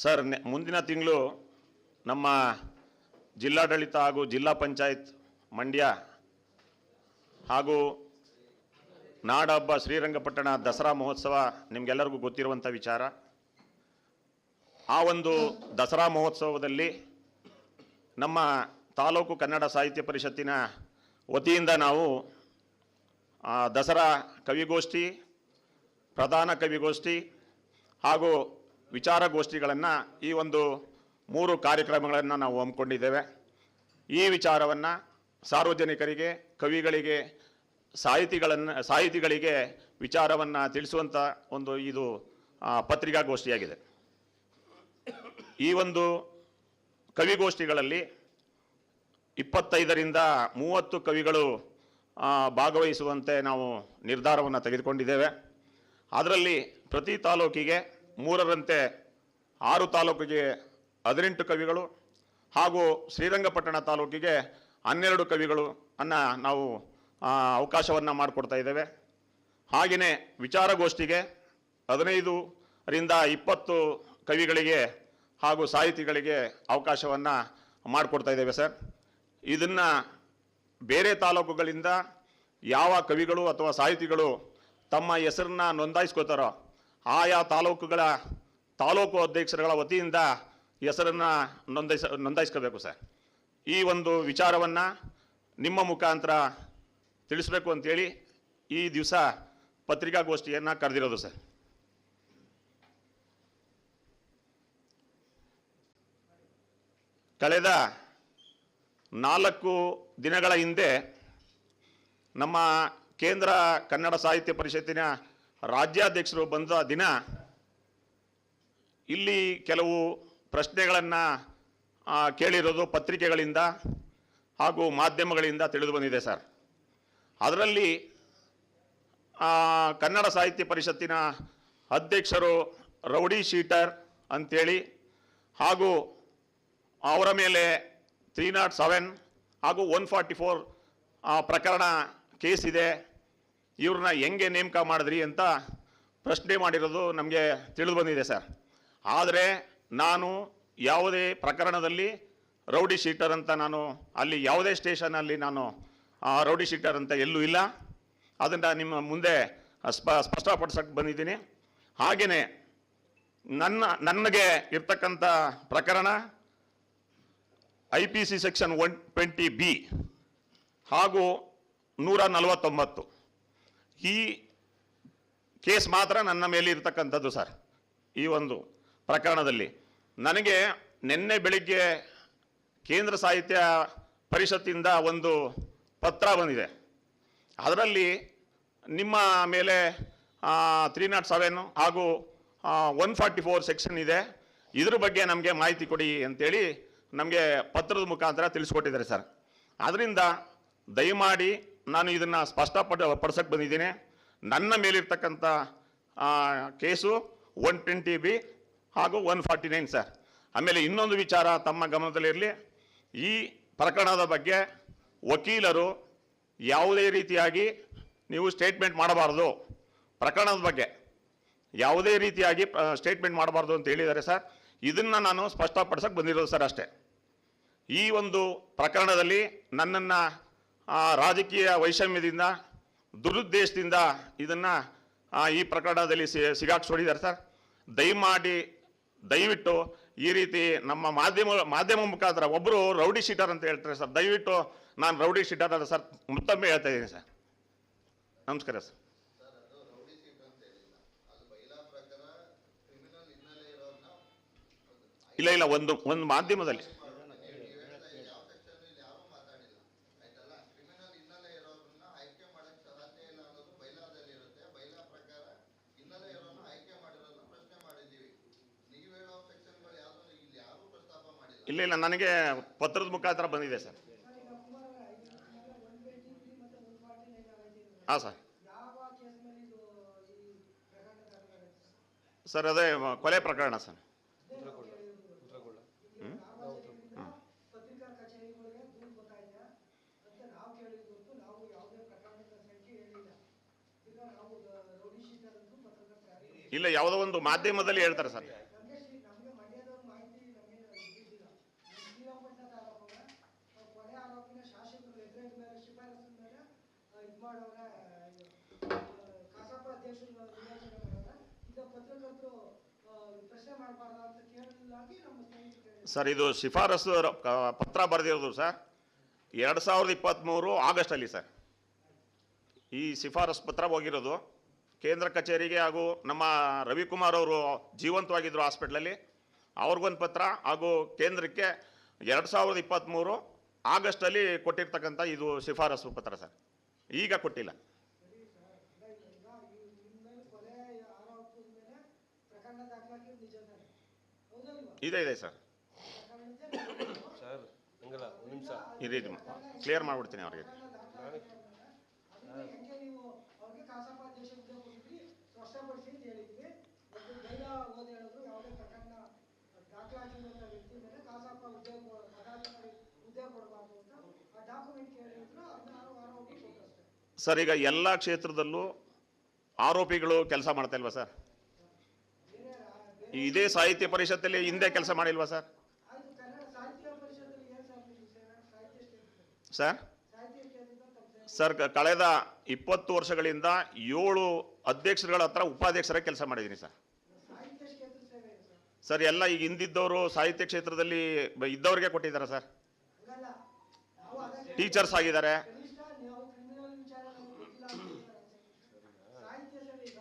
Sir ಮುಂದಿನ ತಿಂಗಳು ನಮ್ಮ ಜಿಲ್ಲಾಡಳಿತ ಹಾಗೂ ಜಿಲ್ಲಾ ಪಂಚಾಯತ್ ಮಂಡ್ಯ ಹಾಗೂ ನಾಡಹಬ್ಬ ಶ್ರೀರಂಗಪಟ್ಟಣ ದಸರಾ ಮಹೋತ್ಸವ ನಿಮಗೆಲ್ಲರಿಗೂ ಗೊತ್ತಿರುವಂಥ ವಿಚಾರ. ಆ ಒಂದು ದಸರಾ ಮಹೋತ್ಸವದಲ್ಲಿ ನಮ್ಮ ತಾಲೂಕು ಕನ್ನಡ ಸಾಹಿತ್ಯ ಪರಿಷತ್ತಿನ ವತಿಯಿಂದ ನಾವು ದಸರಾ ಕವಿಗೋಷ್ಠಿ, ಪ್ರಧಾನ ಕವಿಗೋಷ್ಠಿ ಹಾಗೂ ವಿಚಾರಗೋಷ್ಠಿಗಳನ್ನು ಈ ಒಂದು ಮೂರು ಕಾರ್ಯಕ್ರಮಗಳನ್ನು ನಾವು ಹಮ್ಮಿಕೊಂಡಿದ್ದೇವೆ. ಈ ವಿಚಾರವನ್ನು ಸಾರ್ವಜನಿಕರಿಗೆ, ಕವಿಗಳಿಗೆ, ಸಾಹಿತಿಗಳನ್ನು, ಸಾಹಿತಿಗಳಿಗೆ ವಿಚಾರವನ್ನು ತಿಳಿಸುವಂಥ ಒಂದು ಇದು ಪತ್ರಿಕಾಗೋಷ್ಠಿಯಾಗಿದೆ. ಈ ಒಂದು ಕವಿಗೋಷ್ಠಿಗಳಲ್ಲಿ ಇಪ್ಪತ್ತೈದರಿಂದ ಮೂವತ್ತು ಕವಿಗಳು ಭಾಗವಹಿಸುವಂತೆ ನಾವು ನಿರ್ಧಾರವನ್ನು ತೆಗೆದುಕೊಂಡಿದ್ದೇವೆ. ಅದರಲ್ಲಿ ಪ್ರತಿ ತಾಲೂಕಿಗೆ ಮೂರರಂತೆ ಆರು ತಾಲೂಕಿಗೆ ಹದಿನೆಂಟು ಕವಿಗಳು ಹಾಗೂ ಶ್ರೀರಂಗಪಟ್ಟಣ ತಾಲೂಕಿಗೆ ಹನ್ನೆರಡು ಕವಿಗಳು ಅನ್ನ ನಾವು ಅವಕಾಶವನ್ನು ಮಾಡಿಕೊಡ್ತಾ ಇದ್ದೇವೆ. ಹಾಗೆಯೇ ವಿಚಾರಗೋಷ್ಠಿಗೆ ಹದಿನೈದರಿಂದ ಇಪ್ಪತ್ತು ಕವಿಗಳಿಗೆ ಹಾಗೂ ಸಾಹಿತಿಗಳಿಗೆ ಅವಕಾಶವನ್ನು ಮಾಡಿಕೊಡ್ತಾ ಇದ್ದೇವೆ ಸರ್. ಇದನ್ನು ಬೇರೆ ತಾಲೂಕುಗಳಿಂದ ಯಾವ ಕವಿಗಳು ಅಥವಾ ಸಾಹಿತಿಗಳು ತಮ್ಮ ಹೆಸರನ್ನ ನೋಂದಾಯಿಸ್ಕೋತಾರೋ ಆಯಾ ತಾಲೂಕುಗಳ ತಾಲೂಕು ಅಧ್ಯಕ್ಷರುಗಳ ವತಿಯಿಂದ ಹೆಸರನ್ನು ನೋಂದಾಯಿಸ, ನೋಂದಾಯಿಸ್ಕೋಬೇಕು ಸರ್. ಈ ಒಂದು ವಿಚಾರವನ್ನು ನಿಮ್ಮ ಮುಖಾಂತರ ತಿಳಿಸ್ಬೇಕು ಅಂತೇಳಿ ಈ ದಿವಸ ಪತ್ರಿಕಾಗೋಷ್ಠಿಯನ್ನು ಕರೆದಿರೋದು ಸರ್. ಕಳೆದ ನಾಲ್ಕು ದಿನಗಳ ಹಿಂದೆ ನಮ್ಮ ಕೇಂದ್ರ ಕನ್ನಡ ಸಾಹಿತ್ಯ ಪರಿಷತ್ತಿನ ರಾಜ್ಯಾಧ್ಯಕ್ಷರು ಬಂದ ದಿನ ಇಲ್ಲಿ ಕೆಲವು ಪ್ರಶ್ನೆಗಳನ್ನು ಕೇಳಿರೋದು ಪತ್ರಿಕೆಗಳಿಂದ ಹಾಗೂ ಮಾಧ್ಯಮಗಳಿಂದ ತಿಳಿದು ಬಂದಿದೆ ಸರ್. ಅದರಲ್ಲಿ ಕನ್ನಡ ಸಾಹಿತ್ಯ ಪರಿಷತ್ತಿನ ಅಧ್ಯಕ್ಷರು ರೌಡಿ ಶೀಟರ್ ಅಂಥೇಳಿ ಹಾಗೂ ಅವರ ಮೇಲೆ ತ್ರೀ ನಾಟ್ ಸೆವೆನ್ ಹಾಗೂ ಒನ್ ಫಾರ್ಟಿ ಫೋರ್ ಪ್ರಕರಣ ಕೇಸ್ ಇದೆ. ಇವ್ರನ್ನ ಹೆಂಗೆ ನೇಮಕ ಮಾಡಿದ್ರಿ ಅಂತ ಪ್ರಶ್ನೆ ಮಾಡಿರೋದು ನಮಗೆ ತಿಳಿದು ಬಂದಿದೆ ಸರ್. ಆದರೆ ನಾನು ಯಾವುದೇ ಪ್ರಕರಣದಲ್ಲಿ ರೌಡಿ ಶೀಟರ್ ಅಂತ ನಾನು ಅಲ್ಲಿ ಯಾವುದೇ ಸ್ಟೇಷನಲ್ಲಿ ನಾನು ರೌಡಿ ಶೀಟರ್ ಅಂತ ಎಲ್ಲೂ ಇಲ್ಲ. ಅದನ್ನು ನಿಮ್ಮ ಮುಂದೆ ಸ್ಪ ಸ್ಪಷ್ಟಪಡಿಸಕ್ಕೆ ಬಂದಿದ್ದೀನಿ. ಹಾಗೆಯೇ ನನ್ನ, ನನಗೆ ಇರ್ತಕ್ಕಂಥ ಪ್ರಕರಣ I P C section one twenty B ಹಾಗೂ ನೂರ ನಲವತ್ತೊಂಬತ್ತು. ಈ ಕೇಸ್ ಮಾತ್ರ ನನ್ನ ಮೇಲೆ ಇರತಕ್ಕಂಥದ್ದು ಸರ್. ಈ ಒಂದು ಪ್ರಕರಣದಲ್ಲಿ ನನಗೆ ನಿನ್ನೆ ಬೆಳಿಗ್ಗೆ ಕೇಂದ್ರ ಸಾಹಿತ್ಯ ಪರಿಷತ್ತಿಂದ ಒಂದು ಪತ್ರ ಬಂದಿದೆ. ಅದರಲ್ಲಿ ನಿಮ್ಮ ಮೇಲೆ ತ್ರೀ ನಾಟ್ ಸೆವೆನ್ ಹಾಗೂ ಒನ್ ಫಾರ್ಟಿ ಫೋರ್ ಸೆಕ್ಷನ್ ಇದೆ. ಇದ್ರ ಬಗ್ಗೆ ನಮಗೆ ಮಾಹಿತಿ ಕೊಡಿ ಅಂತೇಳಿ ನಮಗೆ ಪತ್ರದ ಮುಖಾಂತರ ತಿಳಿಸ್ಕೊಟ್ಟಿದ್ದಾರೆ ಸರ್. ಅದರಿಂದ ದಯಮಾಡಿ ನಾನು ಇದನ್ನು ಸ್ಪಷ್ಟಪಡ ಪಡಿಸಕ್ಕೆ ಬಂದಿದ್ದೀನಿ. ನನ್ನ ಮೇಲಿರ್ತಕ್ಕಂಥ ಕೇಸು ಒನ್ ಟ್ವೆಂಟಿ ಬಿ ಹಾಗೂ ಒನ್ ಫಾರ್ಟಿ ನೈನ್ ಸರ್ ಆಮೇಲೆ ಇನ್ನೊಂದು ವಿಚಾರ ತಮ್ಮ ಗಮನದಲ್ಲಿರಲಿ ಈ ಪ್ರಕರಣದ ಬಗ್ಗೆ ವಕೀಲರು ಯಾವುದೇ ರೀತಿಯಾಗಿ ನೀವು ಸ್ಟೇಟ್ಮೆಂಟ್ ಮಾಡಬಾರ್ದು. ಪ್ರಕರಣದ ಬಗ್ಗೆ ಯಾವುದೇ ರೀತಿಯಾಗಿ ಸ್ಟೇಟ್ಮೆಂಟ್ ಮಾಡಬಾರ್ದು ಅಂತ ಹೇಳಿದ್ದಾರೆ ಸರ್ ಇದನ್ನು ನಾನು ಸ್ಪಷ್ಟಪಡಿಸಕ್ಕೆ ಬಂದಿರೋದು ಸರ್ ಅಷ್ಟೇ. ಈ ಒಂದು ಪ್ರಕರಣದಲ್ಲಿ ನನ್ನನ್ನು ರಾಜಕೀಯ ವೈಷಮ್ಯದಿಂದ, ದುರುದ್ದೇಶದಿಂದ ಇದನ್ನು ಈ ಪ್ರಕರಣದಲ್ಲಿ ಸಿ, ಸಿಗಾಕ್ಸ್ಕೊಂಡಿದ್ದಾರೆ ಸರ್. ದಯಮಾಡಿ, ದಯವಿಟ್ಟು ಈ ರೀತಿ ನಮ್ಮ ಮಾಧ್ಯಮ ಮಾಧ್ಯಮ ಮುಖಾಂತರ ಒಬ್ಬರು ರೌಡಿ ಶೀಟರ್ ಅಂತ ಹೇಳ್ತಾರೆ ಸರ್. ದಯವಿಟ್ಟು ನಾನು ರೌಡಿ ಶೀಟರ್ ಅಲ್ಲ ಸರ್. ಮತ್ತೊಮ್ಮೆ ಹೇಳ್ತಾ ಇದ್ದೀನಿ ಸರ್. ನಮಸ್ಕಾರ ಸರ್. ಇಲ್ಲ ಇಲ್ಲ, ಒಂದು ಒಂದು ಮಾಧ್ಯಮದಲ್ಲಿ. ಇಲ್ಲ ಇಲ್ಲ, ನನಗೆ ಪತ್ರದ ಮುಖಾಂತರ ಬಂದಿದೆ ಸರ್. ಹಾಂ, ಸರ್. ಸರ್, ಅದೇ ಕೊಲೆ ಪ್ರಕರಣ, ಸರ್. ಇಲ್ಲ, ಯಾವುದೋ ಒಂದು ಮಾಧ್ಯಮದಲ್ಲಿ ಹೇಳ್ತಾರೆ, ಸರ್ ನಮಗೆ ಶ್ರೀ ನಮಗೆ ಮಂಡ್ಯದವ್ರು ಪರವಾಗಿ ನಮ್ಮ ಸ್ನೇಹಿತರು ಸರ್, ಇದು ಶಿಫಾರಸು ಪತ್ರ ಬರೆದಿರೋದು ಸರ್, ಎರಡು ಸಾವಿರದ ಇಪ್ಪತ್ತ್ಮೂರು ಆಗಸ್ಟಲ್ಲಿ ಸರ್. ಈ ಶಿಫಾರಸು ಪತ್ರ ಹೋಗಿರೋದು, ಕೇಂದ್ರ ಕಚೇರಿಗೆ ಹಾಗೂ ನಮ್ಮ ರವಿಕುಮಾರ್ ಅವರು ಜೀವಂತವಾಗಿದ್ದರು ಹಾಸ್ಪಿಟ್ಲಲ್ಲಿ, ಅವ್ರಿಗೊಂದು ಪತ್ರ ಹಾಗೂ ಕೇಂದ್ರಕ್ಕೆ ಎರಡು ಸಾವಿರದ ಇಪ್ಪತ್ತ್ಮೂರು ಆಗಸ್ಟಲ್ಲಿ ಕೊಟ್ಟಿರ್ತಕ್ಕಂಥ ಇದು ಶಿಫಾರಸು ಪತ್ರ ಸರ್. ಈಗ ಕೊಟ್ಟಿಲ್ಲ ಸರಿ ಸರ್ ಇಲ್ಲ ಇಲ್ಲ ಈಗ ಈ ನಿಮ್ಮ ಮೇಲೆ ಕೊಲೆ ಆರೋಪದ ಮೇಲೆ ಪ್ರಕರಣ ದಾಖಲಾಗಿದ್ದು ನಿಜ ತಾನೆ ಹೌದಲ್ವಾ ಇದೆ ಇದೆ ಸರ್. ಸರ್ ಹಂಗಲ್ಲ ಒಂದು ನಿಮಿಷ ಇದೆ. ಕ್ಲಿಯರ್ ಮಾಡಿಬಿಡ್ತೀನಿ ಅವ್ರಿಗೆ. ಸರ್, ಈಗ ಎಲ್ಲ ಕ್ಷೇತ್ರದಲ್ಲೂ ಆರೋಪಿಗಳು ಕೆಲಸ ಮಾಡ್ತಾ ಇಲ್ವಾ ಸರ್? ಇದೇ ಸಾಹಿತ್ಯ ಪರಿಷತ್ತಲ್ಲಿ ಹಿಂದೆ ಕೆಲಸ ಮಾಡಿಲ್ವಾ ಸರ್? ಸರ್? ಸರ್ ಸರ್ ಕಳೆದ ಇಪ್ಪತ್ತು ವರ್ಷಗಳಿಂದ ಏಳು ಅಧ್ಯಕ್ಷರುಗಳ ಹತ್ರ ಉಪಾಧ್ಯಕ್ಷರಾಗಿ ಕೆಲಸ ಮಾಡಿದ್ದೀನಿ ಸರ್. ಸರ್? ಸರ್ ಎಲ್ಲ ಈಗ ಹಿಂದಿದ್ದವರು ಸಾಹಿತ್ಯ ಕ್ಷೇತ್ರದಲ್ಲಿ ಇದ್ದವ್ರಿಗೆ ಕೊಟ್ಟಿದ್ದಾರೆ ಸರ್. ಟೀಚರ್ಸ್ ಆಗಿದ್ದಾರೆ. ಹೌದು ನಾವು ಕ್ರಿಮಿನಲ್ ವಿಚಾರ ನಮ್ಗೆ ಗೊತ್ತಿಲ್ಲ ಅಂತ ಹೇಳ್ತಾರೆ. ಸಾಹಿತ್ಯ ಸೇವೆ ಈಗ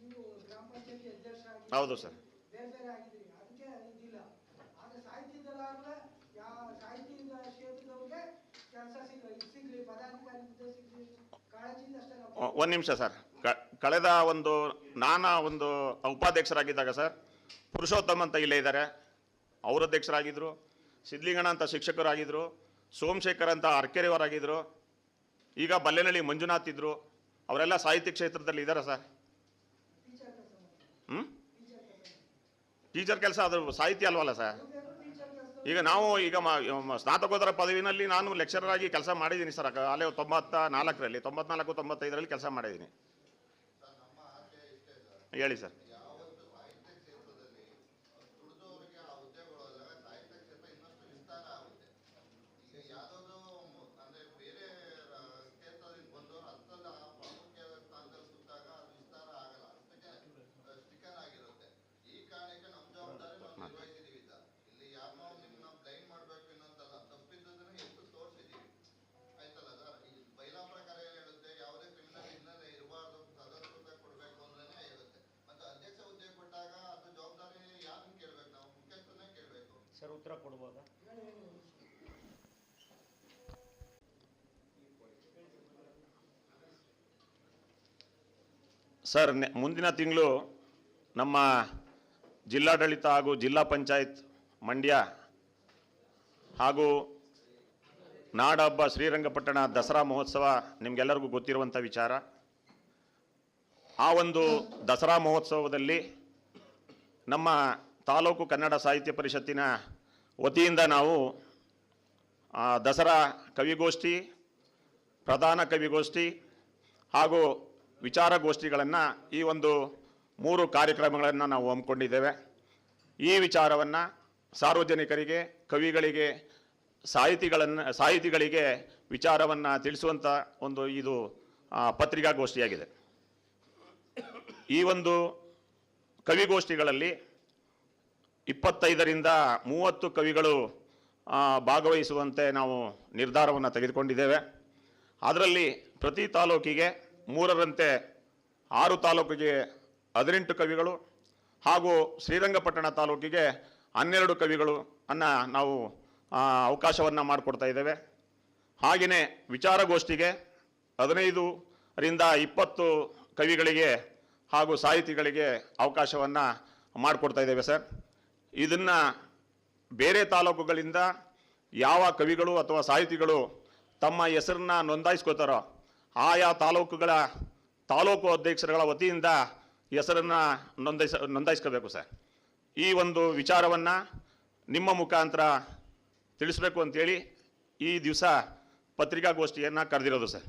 ನೀವು ಗ್ರಾಮ ಪಂಚಾಯತಿ ಅಧ್ಯಕ್ಷರಾಗಿ ಹೌದು ಸರ್ ಬೇರೆ ಬೇರೆ ಆಗಿದ್ದೀರಿ ಅದಕ್ಕೆ ಇದಿಲ್ಲ ಆದ್ರೆ ಸಾಹಿತ್ಯದಲ್ಲಾದ್ರೆ ಯಾವ ಕ್ಷೇತ್ರದವ್ರಿಗೆ ಕೆಲಸ ಸಿಗ್ಲಿ ಸಿಗ್ಲಿ ಪದಾಧಿಕಾರಿ ಹುದ್ದೆ ಸಿಗ್ಲಿ ಕಾಳಜಿಯಿಂದ ಅಷ್ಟೇ ಒಂದು ನಿಮಿಷ ಸರ್. ಕಳೆದ ಒಂದು ನಾನಾ ಒಂದು ಉಪಾಧ್ಯಕ್ಷರಾಗಿದ್ದಾಗ ಸರ್ ಪುರುಷೋತ್ತಮ್ ಅಂತ ಇಲ್ಲೇ ಇದ್ದಾರೆ. ಅವರು ಅಧ್ಯಕ್ಷರಾಗಿದ್ದರು ಸಿದ್ಲಿಂಗಣ್ಣ ಅಂತ ಶಿಕ್ಷಕರಾಗಿದ್ದರು ಸೋಮಶೇಖರ್ ಅಂತ ಅರ್ಕೆರೆಯವರಾಗಿದ್ದರು ಈಗ ಬಲ್ಲೆನಳ್ಳಿ ಮಂಜುನಾಥ್ ಇದ್ದರು ಅವರೆಲ್ಲ ಸಾಹಿತ್ಯ ಕ್ಷೇತ್ರದಲ್ಲಿ ಇದ್ದಾರೆ ಸರ್. ಹ್ಞೂ ಟೀಚರ್ ಕೆಲಸ ಅದು ಸಾಹಿತ್ಯ ಅಲ್ವಲ್ಲ ಸರ್? ಈಗ ನಾವು ಈಗ ಸ್ನಾತಕೋತ್ತರ ಪದವಿನಲ್ಲಿ ನಾನು ಲೆಕ್ಚರರ್ ಆಗಿ ಕೆಲಸ ಮಾಡಿದ್ದೀನಿ ಸರ್. ಅಲ್ಲೇ ತೊಂಬತ್ತ ನಾಲ್ಕರಲ್ಲಿ ತೊಂಬತ್ನಾಲ್ಕು ತೊಂಬತ್ತೈದರಲ್ಲಿ ಕೆಲಸ ಮಾಡಿದ್ದೀನಿ. ಹೇಳಿ ಸರ್. ಕೊಡ್ಬೋದಾ? ಸರ್ ಮುಂದಿನ ತಿಂಗಳು ನಮ್ಮ ಜಿಲ್ಲಾಡಳಿತ ಹಾಗೂ ಜಿಲ್ಲಾ ಪಂಚಾಯತ್ ಮಂಡ್ಯ ಹಾಗೂ ನಾಡಹಬ್ಬ ಶ್ರೀರಂಗಪಟ್ಟಣ ದಸರಾ ಮಹೋತ್ಸವ ನಿಮಗೆಲ್ಲರಿಗೂ ಗೊತ್ತಿರುವಂಥ ವಿಚಾರ. ಆ ಒಂದು ದಸರಾ ಮಹೋತ್ಸವದಲ್ಲಿ ನಮ್ಮ ತಾಲೂಕು ಕನ್ನಡ ಸಾಹಿತ್ಯ ಪರಿಷತ್ತಿನ ವತಿಯಿಂದ ನಾವು ದಸರಾ ಕವಿಗೋಷ್ಠಿ, ಪ್ರಧಾನ ಕವಿಗೋಷ್ಠಿ ಹಾಗೂ ವಿಚಾರಗೋಷ್ಠಿಗಳನ್ನು ಈ ಒಂದು ಮೂರು ಕಾರ್ಯಕ್ರಮಗಳನ್ನು ನಾವು ಹಮ್ಮಿಕೊಂಡಿದ್ದೇವೆ. ಈ ವಿಚಾರವನ್ನು ಸಾರ್ವಜನಿಕರಿಗೆ, ಕವಿಗಳಿಗೆ, ಸಾಹಿತಿಗಳನ್ನು, ಸಾಹಿತಿಗಳಿಗೆ ವಿಚಾರವನ್ನು ತಿಳಿಸುವಂಥ ಒಂದು ಇದು ಪತ್ರಿಕಾಗೋಷ್ಠಿಯಾಗಿದೆ. ಈ ಒಂದು ಕವಿಗೋಷ್ಠಿಗಳಲ್ಲಿ ಇಪ್ಪತ್ತೈದರಿಂದ ಮೂವತ್ತು ಕವಿಗಳು ಭಾಗವಹಿಸುವಂತೆ ನಾವು ನಿರ್ಧಾರವನ್ನು ತೆಗೆದುಕೊಂಡಿದ್ದೇವೆ. ಅದರಲ್ಲಿ ಪ್ರತಿ ತಾಲೂಕಿಗೆ ಮೂರರಂತೆ ಆರು ತಾಲೂಕಿಗೆ ಹದಿನೆಂಟು ಕವಿಗಳು ಹಾಗೂ ಶ್ರೀರಂಗಪಟ್ಟಣ ತಾಲೂಕಿಗೆ ಹನ್ನೆರಡು ಕವಿಗಳು ಅನ್ನ ನಾವು ಅವಕಾಶವನ್ನು ಮಾಡಿಕೊಡ್ತಾ ಇದ್ದೇವೆ. ಹಾಗೆಯೇ ವಿಚಾರಗೋಷ್ಠಿಗೆ ಹದಿನೈದರಿಂದ ಇಪ್ಪತ್ತು ಕವಿಗಳಿಗೆ ಹಾಗೂ ಸಾಹಿತಿಗಳಿಗೆ ಅವಕಾಶವನ್ನು ಮಾಡಿಕೊಡ್ತಾ ಇದ್ದೇವೆ ಸರ್. ಇದನ್ನು ಬೇರೆ ತಾಲೂಕುಗಳಿಂದ ಯಾವ ಕವಿಗಳು ಅಥವಾ ಸಾಹಿತಿಗಳು ತಮ್ಮ ಹೆಸರನ್ನ ನೋಂದಾಯಿಸ್ಕೋತಾರೋ ಆಯಾ ತಾಲೂಕುಗಳ ತಾಲೂಕು ಅಧ್ಯಕ್ಷರುಗಳ ವತಿಯಿಂದ ಹೆಸರನ್ನು ನೋಂದಾಯಿಸ, ನೋಂದಾಯಿಸ್ಕೋಬೇಕು ಸರ್. ಈ ಒಂದು ವಿಚಾರವನ್ನು ನಿಮ್ಮ ಮುಖಾಂತರ ತಿಳಿಸ್ಬೇಕು ಅಂತೇಳಿ ಈ ದಿವಸ ಪತ್ರಿಕಾಗೋಷ್ಠಿಯನ್ನು ಕರೆದಿರೋದು ಸರ್.